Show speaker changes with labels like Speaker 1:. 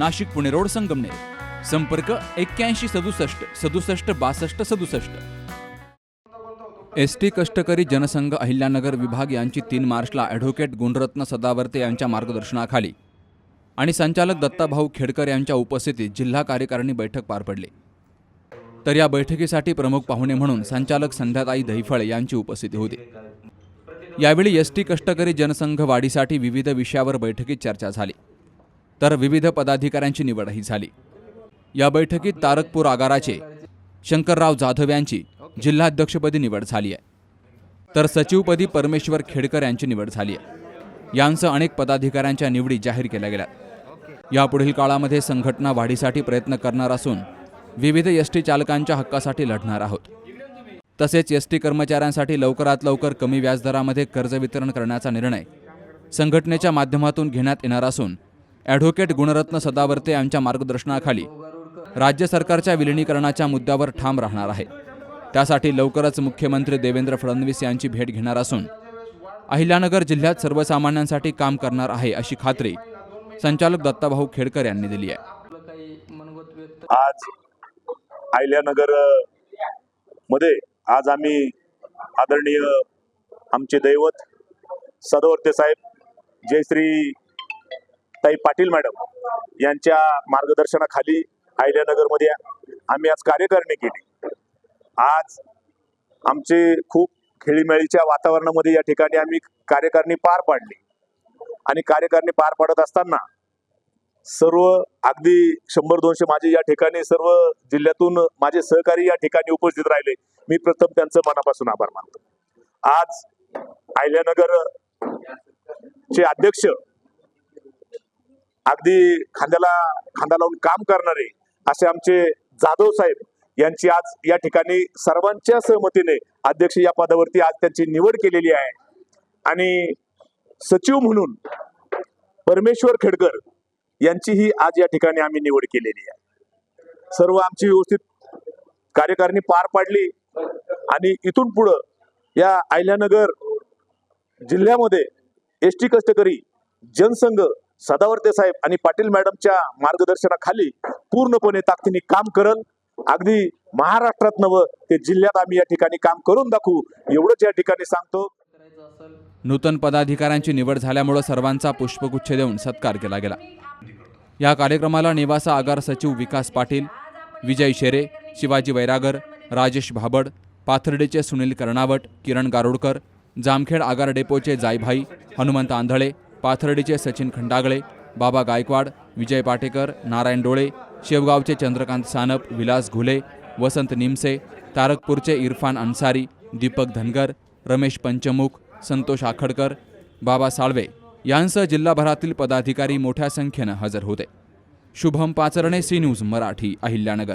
Speaker 1: Nashik Pune road Sangamner. संपर्क एक्क्याऐंशी सदुसष्ट सदुसष्ट बासष्ट सदुसष्ट. एस टी कष्टकरी जनसंघ अहिल्यानगर विभाग यांची तीन मार्चला ॲडव्होकेट गुणरत्न सदावर्ते यांच्या मार्गदर्शनाखाली आणि संचालक दत्ताभाऊ खेडकर यांच्या उपस्थितीत जिल्हा कार्यकारिणी बैठक पार पडली. तर या बैठकीसाठी प्रमुख पाहुणे म्हणून संचालक संध्याताई दहिफळ यांची उपस्थिती होती. यावेळी एस टी कष्टकरी जनसंघ वाढीसाठी विविध विषयावर बैठकीत चर्चा झाली. तर विविध पदाधिकाऱ्यांची निवडही झाली. या बैठकीत तारकपूर आगाराचे शंकरराव जाधव यांची जिल्हाध्यक्षपदी निवड झाली आहे. तर सचिवपदी परमेश्वर खेडकर यांची निवड झाली आहे. यांसह अनेक पदाधिकाऱ्यांच्या निवडी जाहीर केल्या गेल्या. यापुढील काळामध्ये संघटना वाढीसाठी प्रयत्न करणार असून विविध एस टी चालकांच्या हक्कासाठी लढणार आहोत. तसेच एस टी कर्मचाऱ्यांसाठी लवकरात लवकर कमी व्याजदरामध्ये कर्ज वितरण करण्याचा निर्णय संघटनेच्या माध्यमातून घेण्यात येणार असून ॲडव्होकेट गुणरत्न सदावर्ते यांच्या मार्गदर्शनाखाली राज्य सरकारच्या विलिनीकरणाच्या मुद्द्यावर ठाम राहणार आहे. त्यासाठी लवकरच मुख्यमंत्री देवेंद्र फडणवीस यांची भेट घेणार असून अहिल्यानगर जिल्ह्यात सर्वसामान्यांसाठी काम करणार आहे अशी खात्री संचालक दत्ताभाऊ खेडकर यांनी दिली आहे.
Speaker 2: आज अहिल्यानगरमध्ये आज आम्ही आदरणीय आमचे दैवत सदवर्ते साहेब जयश्री ताई पाटील मॅडम यांच्या मार्गदर्शनाखाली आयल्यानगरमध्ये आम्ही आज कार्यकारिणी केली. आज आमचे खूप खेळीमेळीच्या वातावरणामध्ये या ठिकाणी आम्ही कार्यकारिणी पार पाडली. आणि कार्यकारिणी पार पाडत असताना सर्व अगदी शंभर दोनशे माझे या ठिकाणी सर्व जिल्ह्यातून माझे सहकारी या ठिकाणी उपस्थित राहिले. मी प्रथम त्यांचं मनापासून आभार मानतो. आज आयल्यानगर चे अध्यक्ष अगदी खांद्याला खांदा लावून काम करणारे असे आमचे जाधव साहेब यांची आज या ठिकाणी सर्वांच्या सहमतीने अध्यक्ष या पदावरती आज त्यांची निवड केलेली आहे. आणि सचिव म्हणून परमेश्वर खेडकर यांचीही आज या ठिकाणी आम्ही निवड केलेली आहे. सर्व आमची व्यवस्थित कार्यकारिणी पार पाडली आणि इथून पुढं या आयल्यानगर जिल्ह्यामध्ये एस टी कष्टकरी जनसंघ सदावर्ते साहेब आणि पाटील मॅडमच्या मार्गदर्शनाखाली पूर्णपणे ताकदीने काम करल. अगदी महाराष्ट्रात नवं ते जिल्ह्यात आम्ही या ठिकाणी काम करून दाखवू. एवढंच या ठिकाणी सांगतो.
Speaker 1: नूतन पदाधिकाऱ्यांची निवड झाल्यामुळे सर्वांचा पुष्पगुच्छ देऊन सत्कार केला गेला. या कार्यक्रमाला निवासा आगार सचिव विकास पाटील विजय शेरे शिवाजी वैरागर राजेश भाबड पाथर्डीचे सुनील कर्णावट किरण गारुडकर जामखेड आगार डेपोचे जायभाई हनुमंत आंधळे पाथर्डीचे सचिन खंडागळे बाबा गायकवाड विजय पाटेकर नारायण डोळे शेवगावचे चंद्रकांत सानप विलास घुले वसंत निमसे तारकपूरचे इरफान अन्सारी दीपक धनगर रमेश पंचमुख संतोष आखडकर बाबा साळवे यांसह जिल्हाभरातील पदाधिकारी मोठ्या संख्येनं हजर होते. Shubham Pacharne C news Marathi Ahilyanagar.